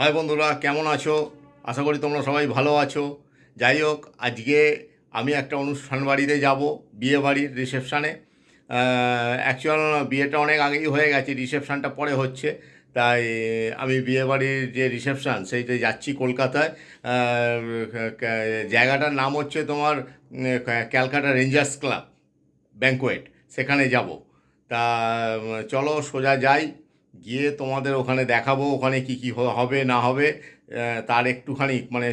High বন্ধুরা, কেমন আছো? আশা করি তোমরা সবাই ভালো আছো। যাই হোক, আজকে আমি একটা অনুষ্ঠান বাড়িতে যাব, বিয়ে বাড়ির রিসেপশানে অ্যাকচুয়াল বিয়েটা অনেক আগেই হয়ে গেছে রিসেপশানটা পরে হচ্ছে। তাই আমি বিয়ে বাড়ির যে রিসেপশান সেইটা যাচ্ছি কলকাতায়। জায়গাটার নাম হচ্ছে তোমার ক্যালকাটা রেঞ্জার্স ক্লাব ব্যাঙ্কোয়েট সেখানে যাব। তা, চলো সোজা যাই। গিয়ে তোমাদের ওখানে দেখাবো, ওখানে কি কি হবে, না হবে তার একটুখানি মানে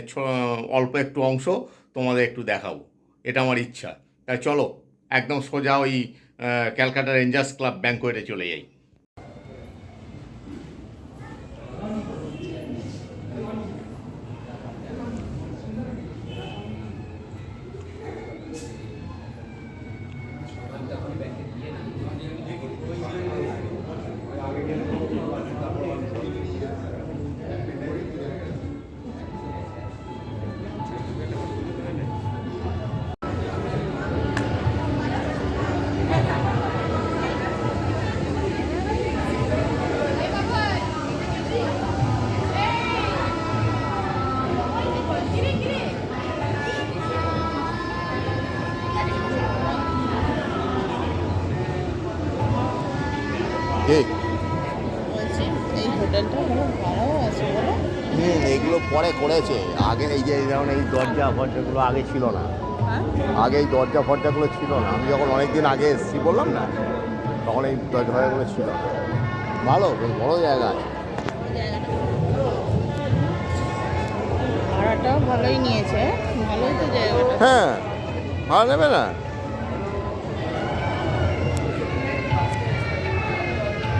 অল্প একটু অংশ তোমাদের একটু দেখাবো। এটা আমার ইচ্ছা। তাই চলো, একদম সোজা ওই ক্যালকাটা রেঞ্জার্স ক্লাব ব্যাঙ্কোয়েটে চলে যাই। ঠিক বলছি এই হোটেলটা ভালো ভাড়াও আছে বলো। হুম এগুলো পরে করেছে। আগে এই যে যেমন এই দরজা ফরজাগুলো আগে ছিল না। হ্যাঁ? আগে এই দরজা ফরজাগুলো ছিল না। আমি যখন অনেক দিন আগে এসেছি বললাম না তখন এই দরজা ফরজাগুলো ছিল ভালো বেশ বড় জায়গা। আছে ভাড়াটাও ভালোই নিয়েছে। ভালোই তো জায়গাটা। হ্যাঁ ভাড়া নেবে না?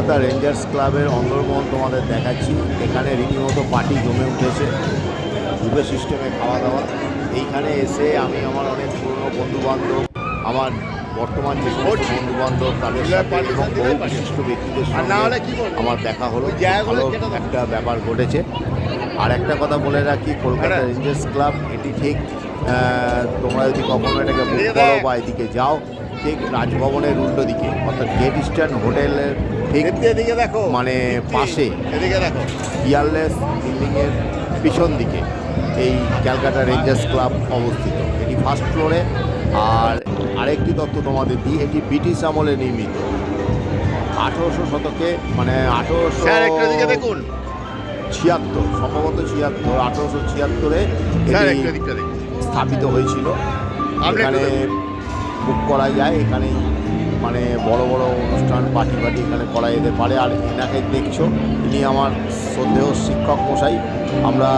কলকাতা রেঞ্জার্স ক্লাবের অন্দরমহল তোমাদের দেখাচ্ছি। এখানে রীতিমতো পার্টি জমে উঠেছে। বুফে সিস্টেমে খাওয়া দাওয়া। এইখানে এসে আমি আমার অনেক পুরনো বন্ধুবান্ধব আমার বর্তমান যে সমস্ত বন্ধুবান্ধব তাদের সাথে এবং বহু বিশিষ্ট ব্যক্তিদের সঙ্গে আমার দেখা হলো। ভালো একটা ব্যাপার ঘটেছে। আর একটা কথা বলে রাখি কলকাতা রেঞ্জার্স ক্লাব এটি ঠিক তোমরা যদি কখনো এটাকে বুক করো বা এদিকে যাও ঠিক রাজভবনের উল্টো দিকে অর্থাৎ গেট ইস্টার্ন হোটেলের ঠিক এদিকে দেখো। মানে পাশে এদিকে দেখো। পিয়ারলেস বিল্ডিংয়ের পিছন দিকে এই ক্যালকাটা রেঞ্জার্স ক্লাব অবস্থিত। এটি ফার্স্ট ফ্লোরে আর আরেকটি তথ্য তোমাদের দিই এটি ব্রিটিশ আমলে নির্মিত। আঠেরোশো শতকে মানে আঠেরোশো দেখুন। ছিয়াত্তর সম্ভবত ছিয়াত্তর আঠেরোশো ছিয়াত্তরে স্থাপিত হয়েছিল। এখানে বুক করা যায়। এখানেই মানে বড় বড় অনুষ্ঠান পার্টি পার্টি এখানে করা যেতে পারে। আর এনাকে দেখছ ইনি আমার সন্দেহ শিক্ষক মশাই। আমরা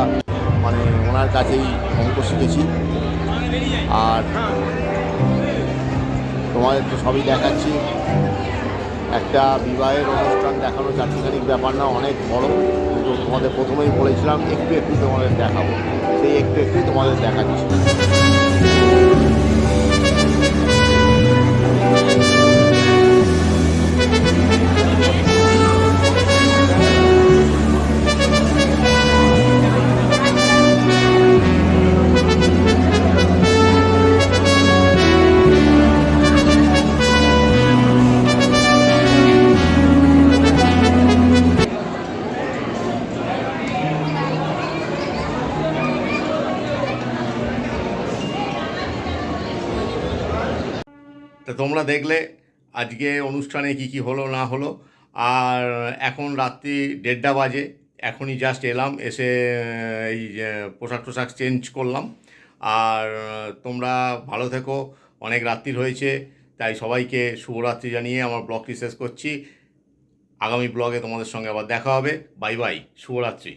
মানে ওনার কাছেই অঙ্ক শিখেছি। আর তোমাদের তো সবই দেখাচ্ছি। একটা বিবাহের অনুষ্ঠান দেখানো চারটিখানিক ব্যাপার না, অনেক বড়। কিন্তু তোমাদের প্রথমেই বলেছিলাম, একটু একটু তোমাদের দেখাবো। সেই একটু একটু তোমাদের দেখাচ্ছি। তো তোমরা দেখলে আজকে অনুষ্ঠানে কি কি হলো, না হলো। আর এখন রাত্রি দেড়টা বাজে, এখনই জাস্ট এলাম, এসে এই পোশাক টোশাক চেঞ্জ করলাম। আর তোমরা ভালো থেকো, অনেক রাত্রির হয়েছে, তাই সবাইকে শুভরাত্রি জানিয়ে আমার ব্লগটি শেষ করছি। আগামী ব্লগে তোমাদের সঙ্গে আবার দেখা হবে। বাই বাই, শুভরাত্রি।